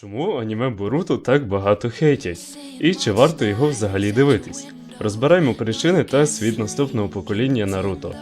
Чому аніме Боруто так багато хейтять? І чи варто його взагалі дивитись? Розбираємо причини та світ наступного покоління Наруто.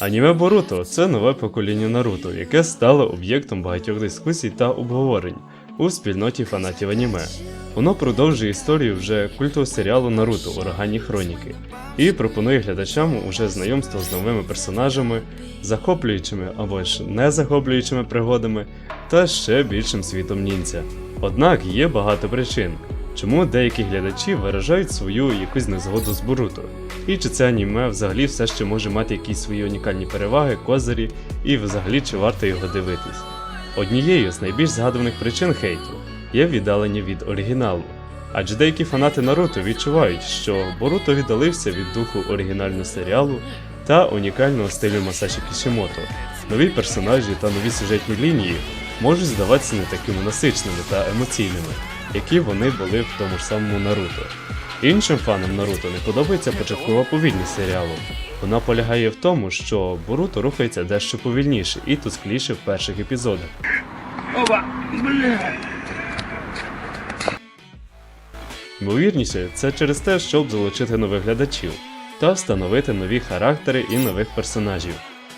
Аніме Боруто це нове покоління Наруто, яке стало об'єктом багатьох дискусій та обговорень у спільноті фанатів аніме. Воно продовжує історію вже культового серіалу Наруто Ураганні Хроніки і пропонує глядачам уже знайомство з новими персонажами, захоплюючими або ж не захоплюючими пригодами та ще більшим світом ніндзя. Однак є багато причин, чому деякі глядачі виражають свою якусь незгоду з Боруто, і чи це аніме взагалі все ще може мати якісь свої унікальні переваги, козирі, і взагалі чи варто його дивитись. Однією з найбільш згадуваних причин хейту є віддалення від оригіналу. Адже деякі фанати Наруто відчувають, що Боруто віддалився від духу оригінального серіалу та унікального стилю Масаші Кішімото. Нові персонажі та нові сюжетні лінії можуть здаватися не такими насичними та емоційними, які вони були в тому ж самому Наруто. Іншим фанам Наруто не подобається початкова повільність серіалу. Вона полягає в тому, що Боруто рухається дещо повільніше і тускліше в перших епізодах. Опа! Бля! Ймовірніше, це через те, щоб залучити нових глядачів та встановити нові характери і нових персонажів.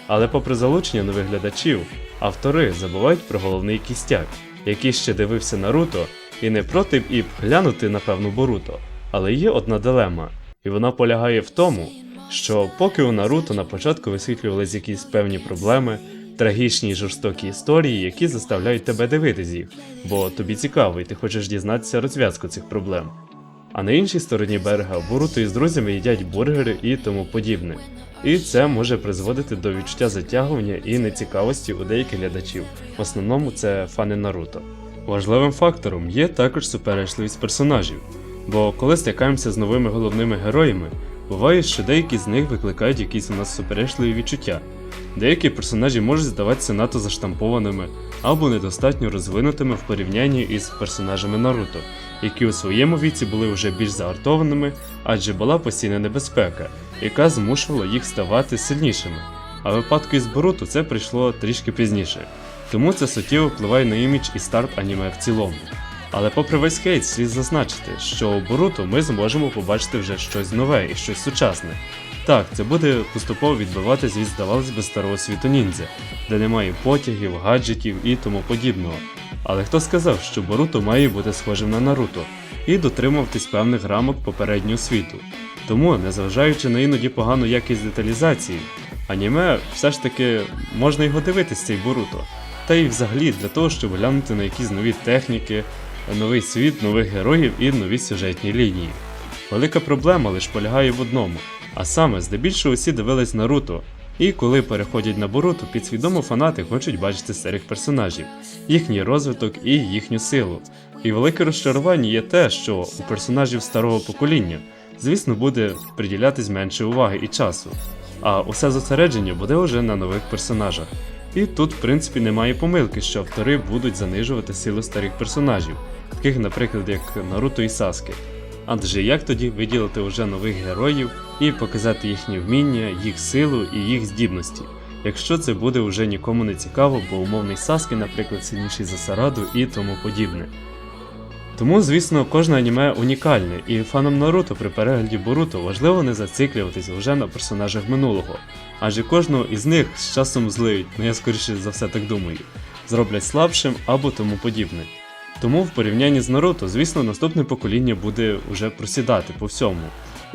Але попри залучення нових глядачів, автори забувають про головний кістяк, який ще дивився Наруто і не проти б і б глянути на певну Боруто. Але є одна дилема, і вона полягає в тому, що поки у Наруто на початку висвітлювались якісь певні проблеми, трагічні й жорстокі історії, які заставляють тебе дивитись їх, бо тобі цікаво і ти хочеш дізнатися розв'язку цих проблем. А на іншій стороні берега Боруто із друзями їдять бургери і тому подібне. І це може призводити до відчуття затягування і нецікавості у деяких глядачів. В основному це фани Наруто. Важливим фактором є також суперечливість персонажів, бо коли стикаємося з новими головними героями, буває, що деякі з них викликають якісь у нас суперечливі відчуття. Деякі персонажі можуть здаватися надто заштампованими або недостатньо розвинутими в порівнянні із персонажами Наруто, які у своєму віці були вже більш загартованими, адже була постійна небезпека, яка змушувала їх ставати сильнішими. А випадку із Боруто це прийшло трішки пізніше, тому це суттєво впливає на імідж і старт аніме в цілому. Але попри весь хейт, слід зазначити, що у Боруто ми зможемо побачити вже щось нове і щось сучасне. Так, це буде поступово відбиватись від, здавалось би, старого світу ніндзя, де немає потягів, гаджетів і тому подібного. Але хто сказав, що Боруто має бути схожим на Наруто і дотримуватись певних рамок попереднього світу. Тому, незважаючи на іноді погану якість деталізації, аніме все ж таки можна його дивитись цей Боруто. Та й взагалі для того, щоб глянути на якісь нові техніки, новий світ, нових героїв і нові сюжетні лінії. Велика проблема лише полягає в одному, а саме, здебільшого всі дивились Наруто, і коли переходять на Боруто, підсвідомо фанати хочуть бачити старих персонажів, їхній розвиток і їхню силу. І велике розчарування є те, що у персонажів старого покоління, звісно, буде приділятись менше уваги і часу, а усе зосередження буде вже на нових персонажах. І тут, в принципі, немає помилки, що автори будуть занижувати силу старих персонажів, таких, наприклад, як Наруто і Саске. Адже як тоді виділити вже нових героїв і показати їхні вміння, їх силу і їх здібності, якщо це буде вже нікому не цікаво, бо умовний Саске, наприклад, сильніший за Сараду і тому подібне. Тому, звісно, кожне аніме унікальне, і фанам Наруто при перегляді Боруто важливо не зациклюватися вже на персонажах минулого, адже кожного із них з часом злиють, ну я скоріше за все так думаю, зроблять слабшим або тому подібне. Тому в порівнянні з Наруто, звісно, наступне покоління буде уже просідати по всьому.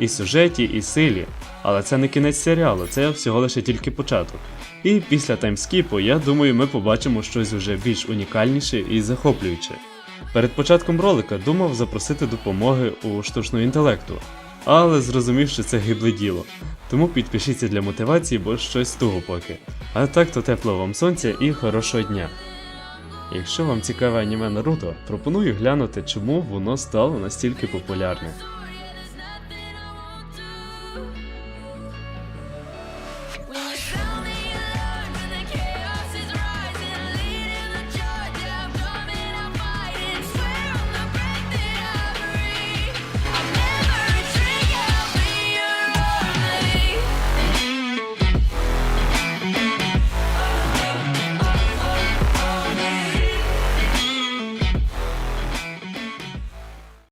І сюжеті, і силі. Але це не кінець серіалу, це всього лише тільки початок. І після таймскіпу, я думаю, ми побачимо щось уже більш унікальніше і захоплююче. Перед початком ролика думав запросити допомоги у штучного інтелекту, але зрозумів, що це гибле діло. Тому підпишіться для мотивації, бо щось туго поки. А так то теплого вам сонця і хорошого дня. Якщо вам цікаве аніме Наруто, пропоную глянути, чому воно стало настільки популярне.